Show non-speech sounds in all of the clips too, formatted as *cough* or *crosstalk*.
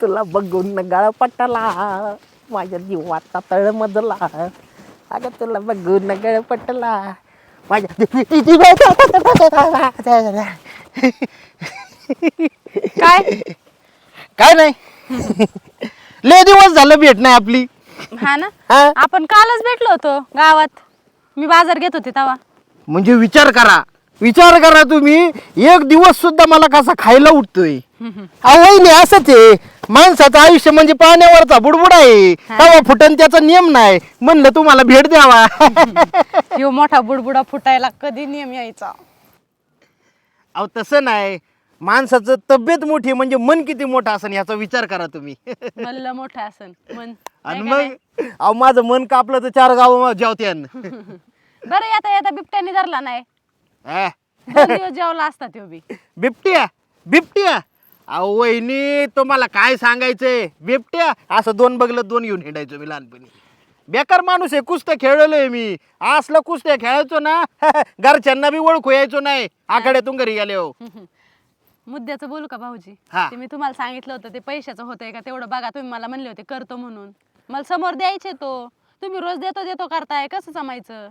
तुला बघून गळ पटला माझ्या जीवाचा तळमजला अगं तुला बघून गळ पटला माझ्या काय? काय नाही. लय दिवस झालं भेट नाही आपली. हा ना? हा? आपण कालच भेटलो होतो गावात. मी बाजार घेत होते तेव्हा. म्हणजे विचार करा. विचार करा तुम्ही. एक दिवस सुद्धा मला कसा खायला उठतोय. अहो नाही असंच आहे. माणसाचं आयुष्य म्हणजे पाण्यावरचा बुडबुड आहे. तवा फुटन त्याचा नियम नाही. म्हणलं तुम्हाला भेट द्यावा. *laughs* ह्यो मोठा बुडबुडा फुटायला कधी नियम यायचा? अहो तसं नाही. माणसाचं तब्येत मोठी म्हणजे मन किती मोठं असेल याचा विचार करा तुम्ही. मल्ल मोठा असन. मन. *laughs* आणि नाही का मग? अहो माझं मन कापलं तर चार गाव जेवत्यान? *laughs* बरं येता येता बिबट्याने धरला नाही. अं, दोन दिवस जेवला असता तो बी. बिबट्या? बिबट्या? अहो वहिनी तुम्हाला काय सांगायचंय? बिबट्या असं दोन बघलं दोन घेऊन हिंडायचो मी लहानपणी. बेकार माणूस आहे कुस्त्या खेळलोय मी. असलं कुस्त्या खेळायचो ना *laughs* घरच्यांना बी ओळखू यायचो नाही. आखाड्यातून घरी गेले हो. *laughs* मुद्द्याचं बोलू का भाऊजी? हा. ते मी तुम्हाला सांगितलं होतं ते पैशाचं होतंय का तेवढं बघा. तुम्ही मला म्हणले होते करतो म्हणून. मला समोर द्यायचे तो. तुम्ही रोज देतो देतो करताय. कसं जमायचं?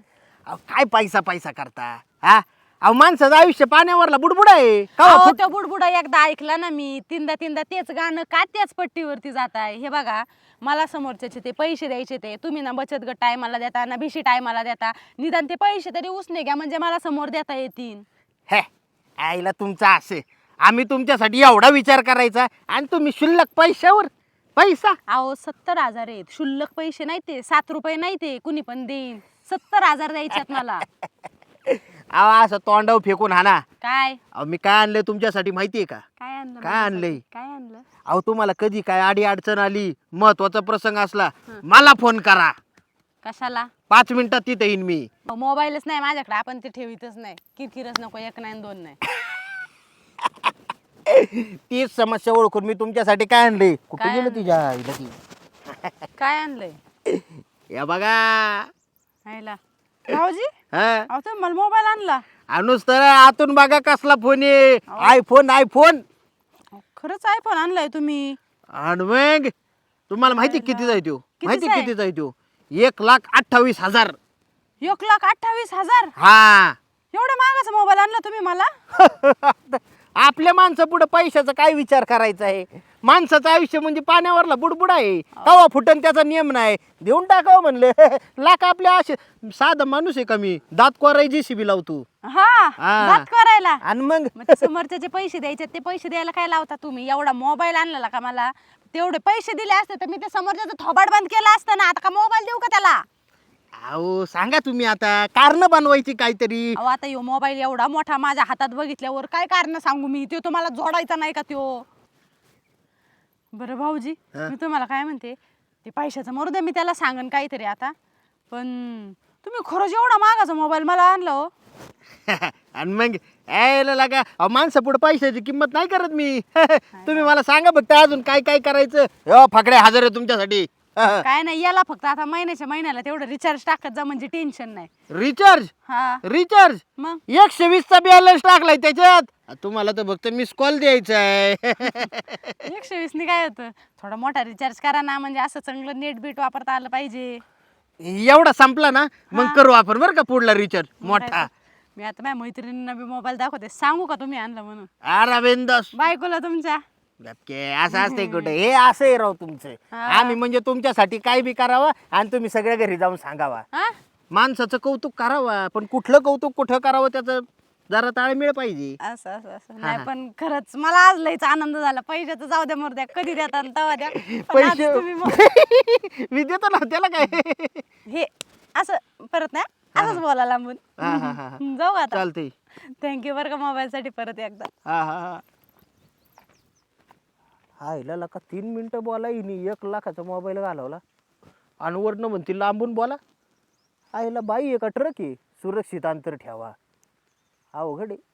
अहो काय पैसा पैसा करता हा? अहो माणसाचं आयुष्य पाण्यावरला बुडबुड आहे. अहो, फुट- त्या बुडबुडा एकदा ऐकला ना मी. तीनदा तीनदा तेच गाणं का त्याच पट्टीवरती जात आहे? हे बघा मला समोरच्याचे ते पैसे द्यायचे ते. तुम्ही ना बचत गट टायमाला देता ना भिशी टायमाला देता. निदान ते पैसे तरी उसने घ्या म्हणजे मला समोर देता येतील. हे आईला तुमचा असे. आम्ही तुमच्यासाठी एवढा विचार करायचा आणि तुम्ही शुल्लक पैशावर पैसा. अहो सत्तर हजार आहेत. शुल्लक पैसे नाही ते. सात रुपये नाही ते. कुणी पण देईन सत्तर हजार द्यायच्यात मला. *laughs* अहो असं तोंडाव फेकून हाना. काय? अहो मी काय आणलंय तुमच्यासाठी माहितीये का? काय आणलं काय? आणलंय? काय आणलं? अहो तुम्हाला कधी काय आडी अडचण आली महत्त्वाचा प्रसंग असला मला फोन करा. कशाला? पाच मिनिटात तिथे येईन मी. मोबाईलच नाही माझ्याकडे आपण ते ठेवीतच नाही. किरकिरच नको एक नाही आणि दोन नाही. तीच समस्या ओळखून मी तुमच्यासाठी काय आणले कुठे काय गेलं आणलंय? तुझ्या आईला ती? काय आणलंय? या बघा. भाऊजी हा? अहो तुम्ही मला मोबाईल आणला. अनुस तर आतून बघा कसला फोन आहे. आयफोन आयफोन अहो, खरंच आयफोन आणलाय तुम्ही. आणि मग तुम्हाला माहिती किती जायतो? कितीचा माहिती आहे? किती जायतो? एक लाख अठ्ठावीस हजार. एक लाख अठ्ठावीस हजार? हा. एवढ्या महागाचा मोबाईल आणला तुम्ही मला? *laughs* आपल्या माणसं पुढे पैशाचा काय विचार करायचा आहे? माणसाचं आयुष्य म्हणजे पाण्यावरला बुडबुड आहे. कवा फुटन त्याचा नियम नाही. देऊन टाकावं म्हणलं. *laughs* लाख आपल्या असे साधा माणूस आहे का मी? दात कोरायची शिबी लावतो हा हा. दात करायला. आणि मग? मग ते समोरच्याचे पैसे द्यायचे ते पैसे द्यायला काय लावता तुम्ही? एवढा मोबाईल आणलेला का मला? तेवढे पैसे दिले असते तर मी ते समोरच्याचं थोबाड बंद केलं असतं ना. आता का मोबाईल देऊ का त्याला? अहो सांगा तुम्ही आता कारण बनवायची काहीतरी. अहो आता यो मोबाईल एवढा मोठा माझ्या हातात बघितल्यावर काय कारण सांगू मी? तो तुम्हाला जोडायचा नाही का त्यो? बरं भाऊजी हा? मी तुम्हाला काय म्हणते ते पैशाचं मरू द्या मी त्याला सांगन काहीतरी आता. पण तुम्ही खरंच एवढा मागाचा मोबाईल मला आणला हो. *laughs* आणि मग यायला लागा. अहो माणसं पुढे पैशाची किंमत नाही करत मी. *laughs* तुम्ही मला सांगा फक्त अजून काय काय करायचं? हो फाकडे हजर आहे तुमच्यासाठी. *laughs* काय नाही याला फक्त आता महिन्याच्या महिन्याला तेवढं रिचार्ज टाकत जा म्हणजे टेन्शन नाही. रिचार्ज हा. रिचार्ज मग? एकशे वीसचा बॅलन्स टाकलाय त्याच्यात. तुम्हाला तर फक्त मिस कॉल द्यायचा आहे *laughs* एकशे वीसनी काय होतं? थोडा मोठा रिचार्ज करा ना म्हणजे असं चांगलं नेट बीट वापरता आलं पाहिजे. एवढा संपला ना मग करू आपण बरं का पुढला रिचार्ज मोठा. मी आता माझ्या मैत्रिणींना बी मोबाईल दाखवते. सांगू का तुम्ही आणलं म्हणून? अरविंदस बायकोला तुमच्या? गपके असं असते कुठे. हे असं आहे राव तुमचं. हा. आम्ही म्हणजे तुमच्यासाठी काय बी करावं आणि तुम्ही सगळ्या घरी जाऊन सांगावा. हा? माणसाचं कौतुक करावा पण कुठलं कौतुक कुठं करावं त्याचं जरा ताळमेळ पाहिजे. असं असं असं. नाही पण खरंच मला आज लयच आनंद झाला. पैशाचं जाऊ द्या मर द्या. कधी देता आणि तेव्हा द्या. पण आज पैसे तुम्ही मग- *laughs* मी देतो ना त्याला काय? हे असं परत नाही असंच बोला लांबून. हा, हा, हा, हा. जाऊ आता. चालतंय. थँक्यू बरं का मोबाईल साठी परत एकदा. हा हा हा. आईला लका तीन मिनटं बोला हिने एक लाखाचा मोबाईल घालवला. आणि वरनं म्हणते लांबून बोला. आईला बाई एका ट्रक आहे सुरक्षित अंतर ठेवा. अवघड आहे.